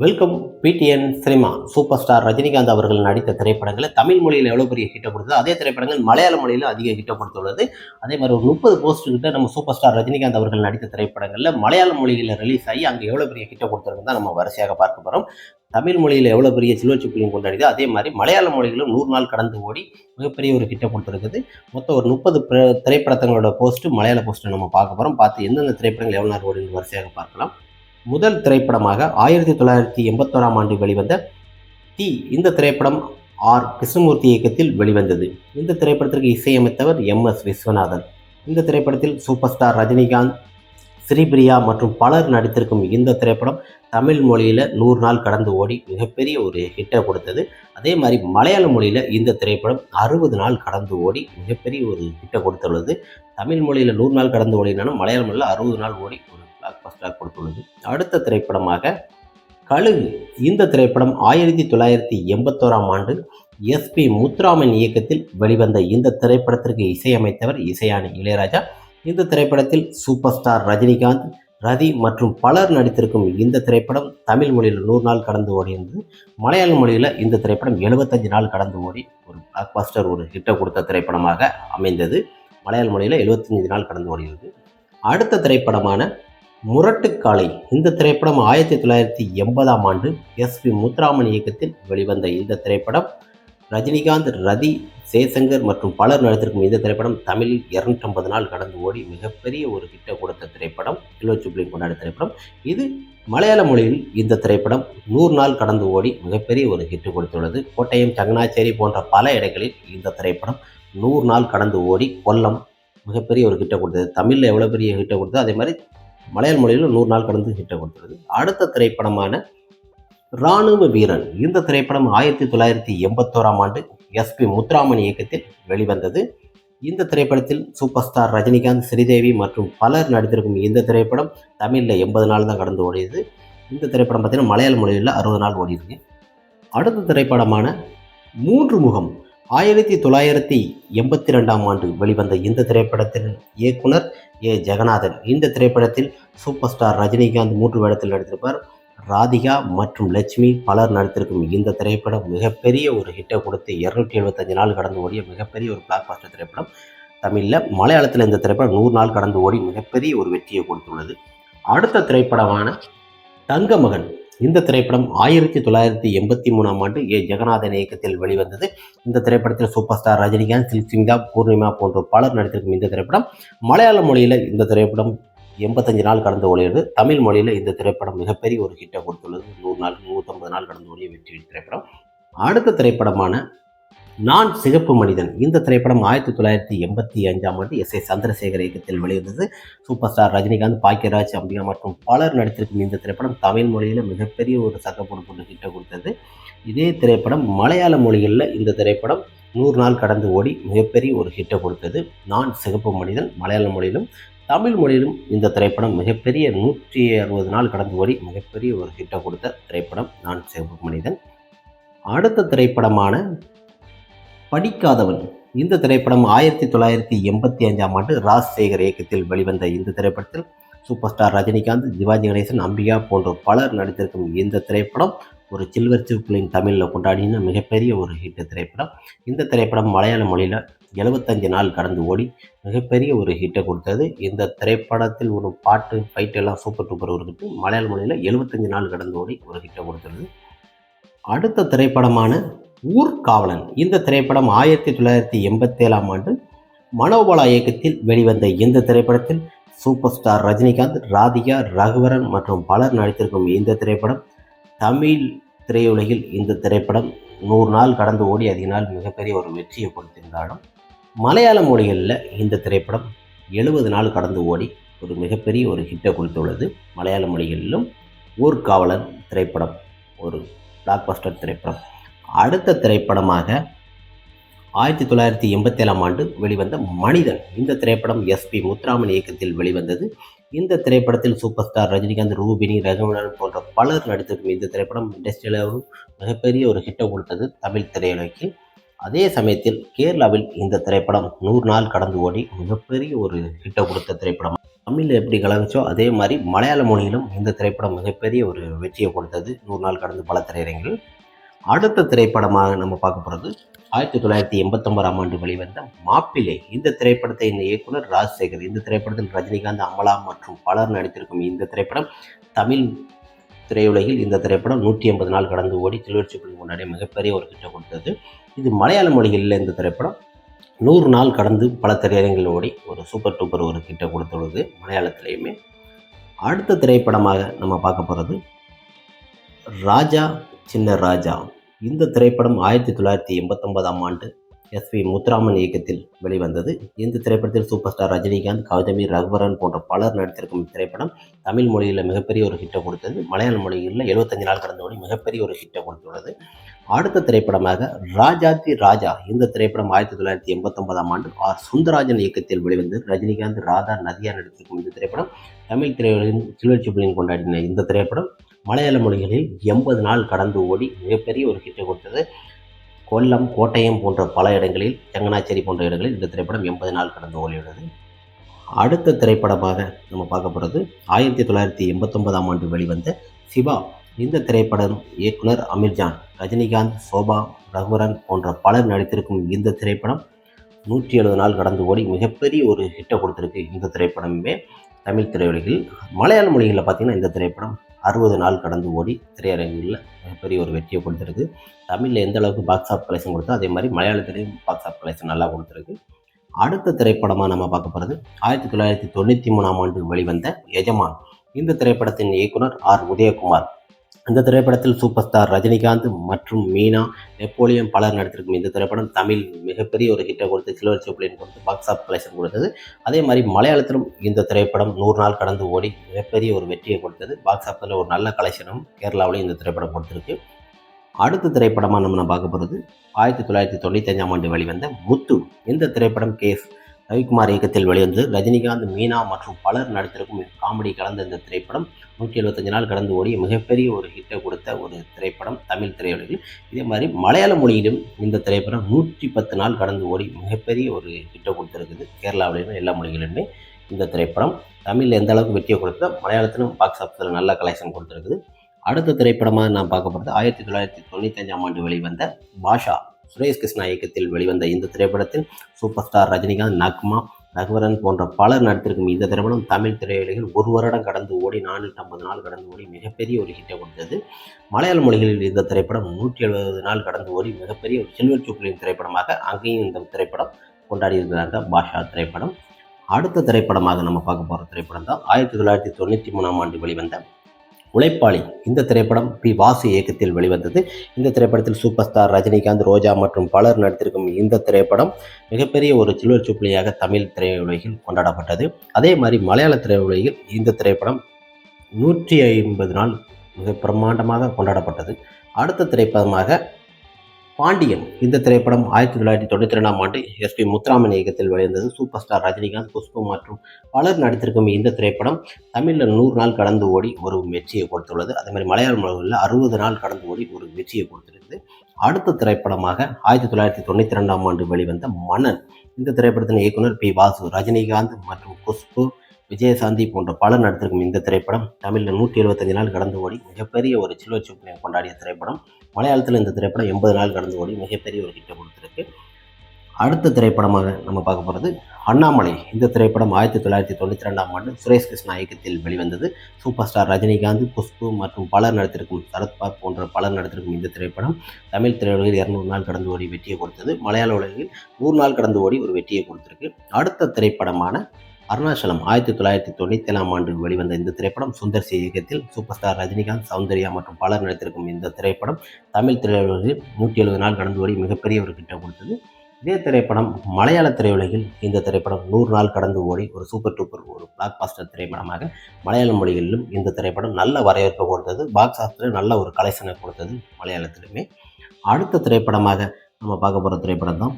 Welcome PTN cinema. Super star Rajinikanth அவர்கள் நடித்த திரைப்படங்களை தமிழ் மொழியில் எவ்வளோ பெரிய ஹிட்டை கொடுத்தது அதே திரைப்படங்கள் மலையாள மொழியில் அதிக ஹிட்டை கொடுத்துள்ளது. அதே மாதிரி ஒரு முப்பது போஸ்ட் கிட்ட நம்ம சூப்பர் ஸ்டார் ரஜினிகாந்த் அவர்கள் நடித்த திரைப்படங்களில் மலையாள மொழியில் ரிலீஸ் ஆகி அங்கே எவ்வளோ பெரிய ஹிட்டை கொடுத்துருக்கு தான் நம்ம வரிசையாக பார்க்க போகிறோம் தமிழ் மொழியில் எவ்வளோ பெரிய சில்வர் கொண்டாடிது கொண்டாடிதோ அதே மாதிரி மலையாள மொழியிலும் நூறு நாள் கடந்து ஓடி மிகப்பெரிய ஒரு கிட்ட கொடுத்துருக்குது. மொத்தம் ஒரு முப்பது திரைப்படத்தங்களோட போஸ்ட்டு மலையாள போஸ்ட்டை நம்ம பார்க்க போகிறோம் பார்த்து எந்தெந்த திரைப்படங்கள் எவ்வளோ நேரம் ஓடினு வரிசையாக பார்க்கலாம். முதல் திரைப்படமாக ஆயிரத்தி தொள்ளாயிரத்தி எண்பத்தோராம் ஆண்டு வெளிவந்த தி இந்த திரைப்படம் ஆர். கிருஷ்ணமூர்த்தி இயக்கத்தில் வெளிவந்தது. இந்த திரைப்படத்திற்கு இசையமைத்தவர் எம். எஸ். விஸ்வநாதன். இந்த திரைப்படத்தில் சூப்பர் ஸ்டார் ரஜினிகாந்த் ஸ்ரீபிரியா மற்றும் பலர் நடித்திருக்கும் இந்த திரைப்படம் தமிழ் மொழியில் நூறு நாள் கடந்து ஓடி மிகப்பெரிய ஒரு ஹிட்டை கொடுத்தது. அதே மாதிரி மலையாள மொழியில் இந்த திரைப்படம் அறுபது நாள் கடந்து ஓடி மிகப்பெரிய ஒரு ஹிட்டை கொடுத்துள்ளது. தமிழ் மொழியில் நூறு நாள் கடந்து ஓடினாலும் மலையாள மொழியில் அறுபது நாள் ஓடி ஒரு பிளாக் பஸ்டராக கொடுத்துள்ளது. அடுத்த திரைப்படமாக கழுகு. இந்த திரைப்படம் ஆயிரத்தி தொள்ளாயிரத்தி எண்பத்தோராம் ஆண்டு எஸ்பி முத்துராமன் இயக்கத்தில் வெளிவந்த இந்த திரைப்படத்திற்கு இசையமைத்தவர் இசையானி இளையராஜா. இந்த திரைப்படத்தில் சூப்பர் ஸ்டார் ரஜினிகாந்த் ரதி மற்றும் பலர் நடித்திருக்கும் இந்த திரைப்படம் தமிழ் மொழியில் நூறு நாள் கடந்து ஓடியிருந்தது மலையாள மொழியில் இந்த திரைப்படம் எழுபத்தஞ்சு நாள் கடந்து ஓடி ஒரு பிளாக் பாஸ்டர் ஒரு ஹிட்டை கொடுத்த திரைப்படமாக அமைந்தது. மலையாள மொழியில் எழுபத்தஞ்சு நாள் கடந்து ஓடியது. அடுத்த திரைப்படமான முரட்டுக்காலை. இந்த திரைப்படம் ஆயிரத்தி தொள்ளாயிரத்தி எண்பதாம் ஆண்டு எஸ் பி முத்துராமன் இயக்கத்தில் வெளிவந்த இந்த திரைப்படம். ரஜினிகாந்த் ரதி ஜெய்சங்கர் மற்றும் பலர் நடித்திருக்கும் இந்த திரைப்படம் தமிழில் இரநூற்றம்பது நாள் கடந்து ஓடி மிகப்பெரிய ஒரு கிட்ட கொடுத்த திரைப்படம். கிலோ சுப்ளி கொண்டாட திரைப்படம். இது மலையாள மொழியில் இந்த திரைப்படம் நூறு நாள் கடந்து ஓடி மிகப்பெரிய ஒரு ஹிட் கொடுத்துள்ளது. கோட்டயம் சங்கனாச்சேரி போன்ற பல இடங்களில் இந்த திரைப்படம் நூறு நாள் கடந்து ஓடி கொல்லம் மிகப்பெரிய ஒரு கிட்ட கொடுத்தது. தமிழில் எவ்வளோ பெரிய ஹிட்டை கொடுத்தது அதே மாதிரி மலையாள மொழியில் நூறு நாள் கடந்து ஹிட்டை கொடுத்தது. அடுத்த திரைப்படமான இராணுவ வீரன். இந்த திரைப்படம் ஆயிரத்தி தொள்ளாயிரத்தி எண்பத்தோராம் ஆண்டு எஸ்பி முத்துராமன் இயக்கத்தில் வெளிவந்தது. இந்த திரைப்படத்தில் சூப்பர் ஸ்டார் ரஜினிகாந்த் ஸ்ரீதேவி மற்றும் பலர் நடித்திருக்கும் இந்த திரைப்படம் தமிழில் எண்பது நாள் தான் கடந்து ஓடியது. இந்த திரைப்படம் பார்த்தீங்கன்னா மலையாள மொழியில் அறுபது நாள் ஓடிருக்கு அடுத்த திரைப்படமான மூன்று முகம் ஆயிரத்தி தொள்ளாயிரத்தி எண்பத்தி ரெண்டாம் ஆண்டு வெளிவந்த இந்த திரைப்படத்தின் இயக்குனர் ஏ. ஜெகநாதன். இந்த திரைப்படத்தில் சூப்பர் ஸ்டார் ரஜினிகாந்த் மூன்று வேடத்தில் நடித்திருப்பார். ராதிகா மற்றும் லட்சுமி பலர் நடித்திருக்கும் இந்த திரைப்படம் மிகப்பெரிய ஒரு ஹிட்டை கொடுத்து இரநூத்தி எழுபத்தஞ்சு நாள் கடந்து ஓடிய மிகப்பெரிய ஒரு பிளாக் பாஸ்டர் திரைப்படம். தமிழில் மலையாளத்தில் இந்த திரைப்படம் நூறு நாள் கடந்து ஓடி மிகப்பெரிய ஒரு வெற்றியை கொடுத்துள்ளது. அடுத்த திரைப்படமான தங்கமகன் இந்த திரைப்படம் ஆயிரத்தி தொள்ளாயிரத்தி எண்பத்தி மூணாம் ஆண்டு ஏ. ஜெகநாதன் இயக்கத்தில் வெளிவந்தது. இந்த திரைப்படத்தில் சூப்பர் ஸ்டார் ரஜினிகாந்த் சில்சிங்கா பூர்ணிமா போன்ற பலர் நடித்திருக்கும் இந்த திரைப்படம். மலையாள மொழியில் இந்த திரைப்படம் எண்பத்தஞ்சு நாள் கடந்து ஓடியது தமிழ் மொழியில் இந்த திரைப்படம் மிகப்பெரிய ஒரு ஹிட்டை கொடுத்துள்ளது. நூறு நாள் நூற்றம்பது நாள் கடந்து ஓடிய வெற்றி திரைப்படம். அடுத்த திரைப்படமான நான் சிகப்பு மனிதன். இந்த திரைப்படம் ஆயிரத்தி தொள்ளாயிரத்தி எண்பத்தி அஞ்சாம் ஆண்டு எஸ் ஏ சந்திரசேகர் இயக்கத்தில் வெளிவந்தது. சூப்பர் ஸ்டார் ரஜினிகாந்த் பாக்கியராஜ் அம்பிகா மற்றும் பலர் நடித்திருக்கும் இந்த திரைப்படம் தமிழ் மொழியில் மிகப்பெரிய ஒரு சக்கப்போடு கொண்டு கிட்ட கொடுத்தது. இதே திரைப்படம் மலையாள மொழிகளில் இந்த திரைப்படம் நூறு நாள் கடந்து ஓடி மிகப்பெரிய ஒரு ஹிட்டை கொடுத்தது. நான் சிகப்பு மனிதன் மலையாள மொழியிலும் தமிழ் மொழியிலும் இந்த திரைப்படம் மிகப்பெரிய நூற்றி அறுபது நாள் கடந்து ஓடி மிகப்பெரிய ஒரு ஹிட்டை கொடுத்த திரைப்படம் நான் சிவப்பு மனிதன். அடுத்த திரைப்படமான படிக்காதவன் இந்த திரைப்படம் ஆயிரத்தி தொள்ளாயிரத்தி எண்பத்தி அஞ்சாம் ஆண்டு ராஜசேகர் இயக்கத்தில் வெளிவந்த இந்த திரைப்படத்தில் சூப்பர் ஸ்டார் ரஜினிகாந்த் சிவாஜி கணேசன் அம்பிகா போன்ற பலர் நடித்திருக்கும் இந்த திரைப்படம் ஒரு சில்வர் சிவுக்களின் தமிழில் கொண்டாடின மிகப்பெரிய ஒரு ஹிட் திரைப்படம். இந்த திரைப்படம் மலையாள மொழியில் எழுபத்தஞ்சு நாள் கடந்து ஓடி மிகப்பெரிய ஒரு ஹிட்டை கொடுத்தது. இந்த திரைப்படத்தில் ஒரு பாட்டு ஃபைட் எல்லாம் சூப்பர் டூப்பர் இருக்குது மலையாள மொழியில் எழுபத்தஞ்சு நாள் கடந்து ஓடி ஒரு ஹிட்டை கொடுத்தது அடுத்த திரைப்படமான ஊர்காவலன். இந்த திரைப்படம் ஆயிரத்தி தொள்ளாயிரத்தி எண்பத்தேழாம் ஆண்டு மனோபாலா இயக்கத்தில் வெளிவந்த இந்த திரைப்படத்தில் சூப்பர் ஸ்டார் ரஜினிகாந்த் ராதிகா ரகுவரன் மற்றும் பலர் நடித்திருக்கும் இந்த திரைப்படம் தமிழ் திரையுலகில் இந்த திரைப்படம் நூறு நாள் கடந்து ஓடி அதிக நாள் மிகப்பெரிய ஒரு வெற்றியை கொடுத்திருந்தாலும் மலையாள மொழிகளில் இந்த திரைப்படம் எழுபது நாள் கடந்து ஓடி ஒரு மிகப்பெரிய ஒரு ஹிட்டை கொடுத்துள்ளது. மலையாள மொழிகளிலும் ஊர்காவலன் திரைப்படம் ஒரு பிளாக்பஸ்டர் திரைப்படம். அடுத்த திரைப்படமாக ஆயிரத்தி தொள்ளாயிரத்தி எண்பத்தேழாம் ஆண்டு வெளிவந்த மனிதன். இந்த திரைப்படம் எஸ்பி முத்துராமன் இயக்கத்தில் வெளிவந்தது. இந்த திரைப்படத்தில் சூப்பர் ஸ்டார் ரஜினிகாந்த் ரூபினி ரகுவரன் போன்ற பலர் நடித்திருக்கும் இந்த திரைப்படம் இண்டஸ்ட்ரியிலும் மிகப்பெரிய ஒரு ஹிட்டை கொடுத்தது தமிழ் திரையுலகில். அதே சமயத்தில் கேரளாவில் இந்த திரைப்படம் நூறு நாள் கடந்து ஓடி மிகப்பெரிய ஒரு ஹிட்டை கொடுத்த திரைப்படம். தமிழில் எப்படி கலந்துச்சோ அதே மாதிரி மலையாள மொழியிலும் இந்த திரைப்படம் மிகப்பெரிய ஒரு வெற்றியை கொடுத்தது. நூறு நாள் கடந்து பல திரையரங்கில் அடுத்த திரைப்படமாக நம்ம பார்க்க போகிறது ஆயிரத்தி தொள்ளாயிரத்தி எண்பத்தொம்பதாம் ஆண்டு வெளிவந்த மாப்பிள்ளை. இந்த திரைப்படத்தை இந்த இயக்குனர் ராஜசேகர் இந்த திரைப்படத்தில் ரஜினிகாந்த் அமலா மற்றும் பலர் நடித்திருக்கும் இந்த திரைப்படம் தமிழ் திரையுலகில் இந்த திரைப்படம் நூற்றி ஐம்பது நாள் கடந்து ஓடி சில்வர் சுப்ரீம் கொண்டாடிய மிகப்பெரிய ஒரு கிட்ட கொடுத்தது. இது மலையாள மொழிகளில் இந்த திரைப்படம் நூறு நாள் கடந்து பல திரையரங்கில் ஓடி ஒரு சூப்பர் டூப்பர் ஒரு கிட்ட கொடுத்துள்ளது மலையாளத்திலையுமே. அடுத்த திரைப்படமாக நம்ம பார்க்க போகிறது ராஜா சின்ன ராஜா. இந்த திரைப்படம் ஆயிரத்தி தொள்ளாயிரத்தி எண்பத்தொன்பதாம் ஆண்டு எஸ் வி முத்துராமன் இயக்கத்தில் வெளிவந்தது. இந்த திரைப்படத்தில் சூப்பர் ஸ்டார் ரஜினிகாந்த் கௌதமி ரகுவரன் போன்ற பலர் நடித்திருக்கும் திரைப்படம் தமிழ் மொழியில் மிகப்பெரிய ஒரு ஹிட்டை கொடுத்தது. மலையாள மொழியில் எழுபத்தஞ்சு நாள் கடந்த மொழி மிகப்பெரிய ஒரு ஹிட்டை கொடுத்துள்ளது. அடுத்த திரைப்படமாக ராஜாதி ராஜா. இந்த திரைப்படம் ஆயிரத்தி தொள்ளாயிரத்தி எண்பத்தொன்பதாம் ஆண்டு ஆர். சுந்தரராஜன் இயக்கத்தில் வெளிவந்தது ரஜினிகாந்த் ராதா நதியா நடித்திருக்கும் இந்த திரைப்படம் தமிழ் திரையுலகின் சில்வர் கொண்டாடின இந்த திரைப்படம். மலையாள மொழிகளில் எண்பது நாள் கடந்து ஓடி மிகப்பெரிய ஒரு ஹிட்டை கொடுத்தது கொல்லம் கோட்டயம் போன்ற பல இடங்களில் செங்கனாச்சேரி போன்ற இடங்களில் இந்த திரைப்படம் எண்பது நாள் கடந்து ஓடியுள்ளது. அடுத்த திரைப்படமாக நம்ம பார்க்க போகிறது ஆயிரத்தி தொள்ளாயிரத்தி எண்பத்தொன்பதாம் ஆண்டு வெளிவந்த சிவா. இந்த திரைப்படம் இயக்குனர் அமீர்ஜான் ரஜினிகாந்த் சோபா ரகுவரன் போன்ற பலர் நடித்திருக்கும் இந்த திரைப்படம் நூற்றி எழுபது நாள் கடந்து ஓடி மிகப்பெரிய ஒரு ஹிட்டை கொடுத்துருக்கு இந்த திரைப்படமே தமிழ் திரையுலகில். மலையாள மொழிகளில் பார்த்திங்கன்னா இந்த திரைப்படம் அறுபது நாள் கடந்து ஓடி திரையரங்கில் மிகப்பெரிய ஒரு வெற்றியை கொடுத்துருக்கு. தமிழில் எந்த அளவுக்கு பாக்ஸ் ஆஃப் கலெக்ஷன் கொடுத்தோ அதே மாதிரி மலையாளத்திலையும் பாக்ஸ் ஆஃப் கலெக்ஷன் நல்லா கொடுத்துருக்கு. அடுத்த திரைப்படமாக நம்ம பார்க்க போகிறது ஆயிரத்தி தொள்ளாயிரத்தி தொண்ணூற்றி மூணாம் ஆண்டு வெளிவந்த எஜமான். இந்த திரைப்படத்தின் இயக்குனர் ஆர். உதயகுமார். இந்த திரைப்படத்தில் சூப்பர் ஸ்டார் ரஜினிகாந்த் மற்றும் மீனா நெப்போலியன் பலர் நடித்திருக்கும் இந்த திரைப்படம் தமிழ் மிகப்பெரிய ஒரு ஹிட்டை கொடுத்து சில்வர் சூப்ளின் கொடுத்து பாக்ஸ் ஆஃப் கலெக்ஷன் கொடுத்தது. அதே மாதிரி மலையாளத்திலும் இந்த திரைப்படம் நூறு நாள் கடந்து ஓடி மிகப்பெரிய ஒரு வெற்றியை கொடுத்தது. பாக்ஸ் ஆஃபில் ஒரு நல்ல கலெக்ஷனும் கேரளாவிலையும் இந்த திரைப்படம் கொடுத்துருக்கு. அடுத்த திரைப்படமாக நம்ம பார்க்க போகிறது ஆயிரத்தி தொள்ளாயிரத்தி தொண்ணூத்தஞ்சாம் ஆண்டு வெளிவந்த முத்து. இந்த திரைப்படம் கேஸ் ரவிக்குமார் இயக்கத்தில் வெளிவந்து ரஜினிகாந்த் மீனா மற்றும் பலர் நடித்திருக்கும் காமெடி கலந்த இந்த திரைப்படம் நூற்றி எழுபத்தஞ்சு நாள் கடந்து ஓடி மிகப்பெரிய ஒரு ஹிட்டை கொடுத்த ஒரு திரைப்படம் தமிழ் திரையுலகில். இதே மாதிரி மலையாள மொழியிலும் இந்த திரைப்படம் நூற்றி பத்து நாள் கடந்து ஓடி மிகப்பெரிய ஒரு ஹிட்டை கொடுத்துருக்குது. கேரளாவிலையும் எல்லா மொழிகளிலுமே இந்த திரைப்படம். தமிழில் எந்த அளவுக்கு வெற்றியை கொடுத்தா மலையாளத்திலும் பாக்ஸ் ஆஃபீஸில் நல்ல கலெக்ஷன் கொடுத்துருக்குது. அடுத்த திரைப்படமாக நான் பார்க்க போகிறது ஆயிரத்தி தொள்ளாயிரத்தி தொண்ணூத்தஞ்சாம் ஆண்டு வெளிவந்த பாஷா. சுரேஷ் கிருஷ்ணா இயக்கத்தில் வெளிவந்த இந்த திரைப்படத்தில் சூப்பர் ஸ்டார் ரஜினிகாந்த் நக்மா ரகுவரன் போன்ற பலர் நடித்திருக்கும் இந்த திரைப்படம் தமிழ் திரையுலகில் ஒரு வருடம் கடந்து ஓடி நானூற்றி ஐம்பது நாள் கடந்து ஓடி மிகப்பெரிய ஒரு ஹிட்டை கொடுத்தது. மலையாள மொழிகளில் இந்த திரைப்படம் நூற்றி எழுபது நாள் கடந்து ஓடி மிகப்பெரிய ஒரு சில்வர் சூப்ளின் திரைப்படமாக அங்கேயும் இந்த திரைப்படம் கொண்டாடி இருக்கிறார்கள் பாஷா திரைப்படம். அடுத்த திரைப்படமாக நம்ம பார்க்க போகிற திரைப்படம் தான் ஆயிரத்தி தொள்ளாயிரத்தி தொண்ணூற்றி மூணாம் ஆண்டு வெளிவந்த உழைப்பாளி. இந்த திரைப்படம் பி. வாசு இயக்கத்தில் வெளிவந்தது. இந்த திரைப்படத்தில் சூப்பர் ஸ்டார் ரஜினிகாந்த் ரோஜா மற்றும் பலர் நடித்திருக்கும் இந்த திரைப்படம் மிகப்பெரிய ஒரு சில்வர் சுப்புலியாக தமிழ் திரையுலகில் கொண்டாடப்பட்டது. அதே மாதிரி மலையாள திரையுலகில் இந்த திரைப்படம் நூற்றி ஐம்பது நாள் மிக பிரம்மாண்டமாக கொண்டாடப்பட்டது. அடுத்த திரைப்படமாக பாண்டியன் இந்த திரைப்படம் ஆயிரத்தி தொள்ளாயிரத்தி தொண்ணூற்றி ரெண்டாம் ஆண்டு எஸ் பி முத்துராமன் இயக்கத்தில் வெளிவந்தது. சூப்பர் ஸ்டார் ரஜினிகாந்த் குஷ்பு மற்றும் பலர் நடித்திருக்கும் இந்த திரைப்படம் தமிழில் நூறு நாள் கடந்து ஓடி ஒரு வெற்றியை கொடுத்துள்ளது. அதே மாதிரி மலையாள மொழியில் அறுபது நாள் கடந்து ஓடி ஒரு வெற்றியை கொடுத்திருந்தது அடுத்த திரைப்படமாக ஆயிரத்தி தொள்ளாயிரத்தி தொண்ணூற்றி ரெண்டாம் ஆண்டு வெளிவந்த மன்னன். இந்த திரைப்படத்தின் இயக்குனர் பி வாசு ரஜினிகாந்த் மற்றும் குஷ்பு விஜயசாந்தி போன்ற பலர் நடித்திருக்கும் இந்த திரைப்படம் தமிழில் நூற்றி எழுபத்தஞ்சு நாள் கடந்து ஓடி மிகப்பெரிய ஒரு சில்வர் சூப்பினை கொண்டாடிய திரைப்படம். மலையாளத்தில் இந்த திரைப்படம் எண்பது நாள் கடந்து ஓடி மிகப்பெரிய ஒரு ஹிட்டை கொடுத்துருக்கு. அடுத்த திரைப்படமாக நம்ம பார்க்க போகிறது அண்ணாமலை. இந்த திரைப்படம் ஆயிரத்தி தொள்ளாயிரத்தி தொண்ணூற்றி ரெண்டாம் ஆண்டு சுரேஷ் கிருஷ்ணா இயக்கத்தில் வெளிவந்தது. சூப்பர் ஸ்டார் ரஜினிகாந்த் குஷ்பு மற்றும் பலர் நடித்திருக்கும் சரத்பாத் போன்ற பலர் நடித்திருக்கும் இந்த திரைப்படம் தமிழ் திரையுலகில் இரநூறு நாள் கடந்து ஓடி வெற்றியை கொடுத்தது. மலையாள உலகில் நூறு நாள் கடந்து ஓடி ஒரு வெற்றியை கொடுத்திருக்கு. அடுத்த திரைப்படமான அருணாச்சலம் ஆயிரத்தி தொள்ளாயிரத்தி தொண்ணூற்றி ஆண்டு வெளிவந்த இந்த திரைப்படம் சுந்தர் சி இயக்கத்தில் சூப்பர் ஸ்டார் ரஜினிகாந்த் சௌந்தர்யா மற்றும் பலர் நடித்திருக்கும் இந்த திரைப்படம் தமிழ் திரையுலகில் நூற்றி எழுபது நாள் கடந்து ஓடி மிகப்பெரிய ஒரு கிட்ட கொடுத்தது. இதே திரைப்படம் மலையாள திரையுலகில் இந்த திரைப்படம் நூறு நாள் கடந்து ஓடி ஒரு சூப்பர் டூப்பர் ஒரு பிளாக் பாஸ்டர் திரைப்படமாக மலையாள மொழிகளிலும் இந்த திரைப்படம் நல்ல வரவேற்பை கொடுத்தது. பாக்ஸ் ஆஃபீஸில் நல்ல ஒரு கலெக்ஷனை கொடுத்தது மலையாளத்திலுமே. அடுத்த திரைப்படமாக நம்ம பார்க்க போகிற திரைப்படம் தான்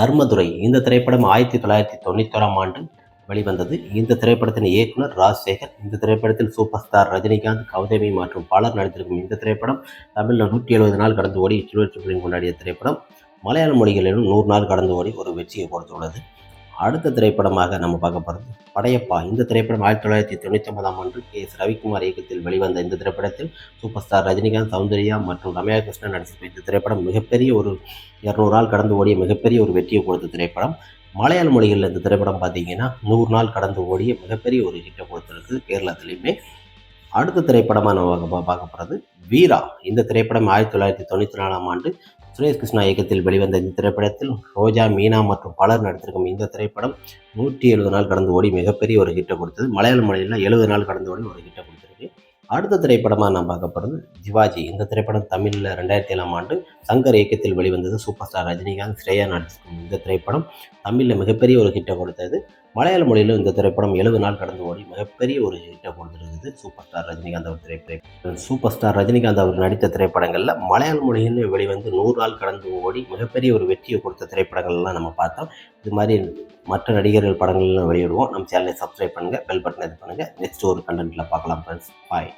தர்மதுரை. இந்த திரைப்படம் ஆயிரத்தி தொள்ளாயிரத்தி தொண்ணூத்தோராம் ஆண்டு வெளிவந்தது. இந்த திரைப்படத்தின் இயக்குனர் ராஜசேகர் இந்த திரைப்படத்தில் சூப்பர் ஸ்டார் ரஜினிகாந்த் கௌதமி மற்றும் பலர் நடித்திருக்கும் இந்த திரைப்படம் தமிழில் நூற்றி எழுபது நாள் கடந்து ஓடி சுழற்சி கொண்டாடிய திரைப்படம். மலையாள மொழிகளிலும் நூறு நாள் கடந்து ஓடி ஒரு வெற்றியை கொடுத்துள்ளது. அடுத்த திரைப்படமாக நம்ம பார்க்க போகிறது படையப்பா. இந்த திரைப்படம் ஆயிரத்தி தொள்ளாயிரத்தி தொண்ணூற்றி ஒன்பதாம் ஆண்டு கே எஸ் ரவிக்குமார் இயக்கத்தில் வெளிவந்த இந்த திரைப்படத்தில் சூப்பர் ஸ்டார் ரஜினிகாந்த் சௌந்தர்யா மற்றும் ரம்யா கிருஷ்ணன் நடிச்சிருக்க இந்த திரைப்படம் மிகப்பெரிய ஒரு இரநூறு நாள் கடந்து ஓடிய மிகப்பெரிய ஒரு வெற்றியை கொடுத்த திரைப்படம். மலையாள மொழிகளில் இந்த திரைப்படம் பார்த்தீங்கன்னா நூறு நாள் கடந்து ஓடிய மிகப்பெரிய ஒரு ஹிட்டை கொடுத்துருக்கு கேரளத்துலேயுமே. அடுத்த திரைப்படமாக நம்ம பார்க்க போகிறது வீரா. இந்த திரைப்படம் ஆயிரத்தி தொள்ளாயிரத்தி தொண்ணூற்றி நாலாம் ஆண்டு சுரேஷ் கிருஷ்ணா இயக்கத்தில் வெளிவந்த இந்த திரைப்படத்தில் ரோஜா மீனா மற்றும் பலர் நடித்திருக்கும் இந்த திரைப்படம் நூற்றி எழுபது நாள் கடந்து ஓடி மிகப்பெரிய ஒரு ஹிட்டை கொடுத்தது. மலையாள மொழியில் எழுபது நாள் கடந்து ஓடி ஒரு ஹிட்டை கொடுத்தது. அடுத்த திரைப்படமாக நான் பார்க்க போகிறது ஜிவாஜி இந்த திரைப்படம் தமிழில் ரெண்டாயிரத்தி ஏழாம் ஆண்டு சங்கர் இயக்கத்தில் வெளிவந்தது சூப்பர் ஸ்டார் ரஜினிகாந்த் ஸ்ரேயா நடிச்சிருக்கும் இந்த திரைப்படம் தமிழில் மிகப்பெரிய ஒரு ஹிட்டை கொடுத்தது. மலையாள மொழியிலும் இந்த திரைப்படம் எழுபது நாள் கடந்து ஓடி மிகப்பெரிய ஒரு ஹிட்டை கொடுத்துருக்குது சூப்பர் ஸ்டார் ரஜினிகாந்த் அவர் திரைப்படம் சூப்பர் ஸ்டார் ரஜினிகாந்த் அவர் நடித்த திரைப்படங்களில் மலையாள மொழியில் வெளிவந்து நூறு நாள் கடந்து ஓடி மிகப்பெரிய ஒரு வெற்றியை கொடுத்த திரைப்படங்கள்லாம் நம்ம பார்த்தோம். இது மாதிரி மற்ற நடிகர்கள் படங்கள்லாம் வெளியிடுவோம். நம்ம சேனலை சப்ஸ்கிரைப் பண்ணுங்கள் பெல் பட்டனை இது பண்ணுங்கள் நெக்ஸ்ட் ஒரு கண்டென்ட்டில் பார்க்கலாம் ஃப்ரெண்ட்ஸ் பாய்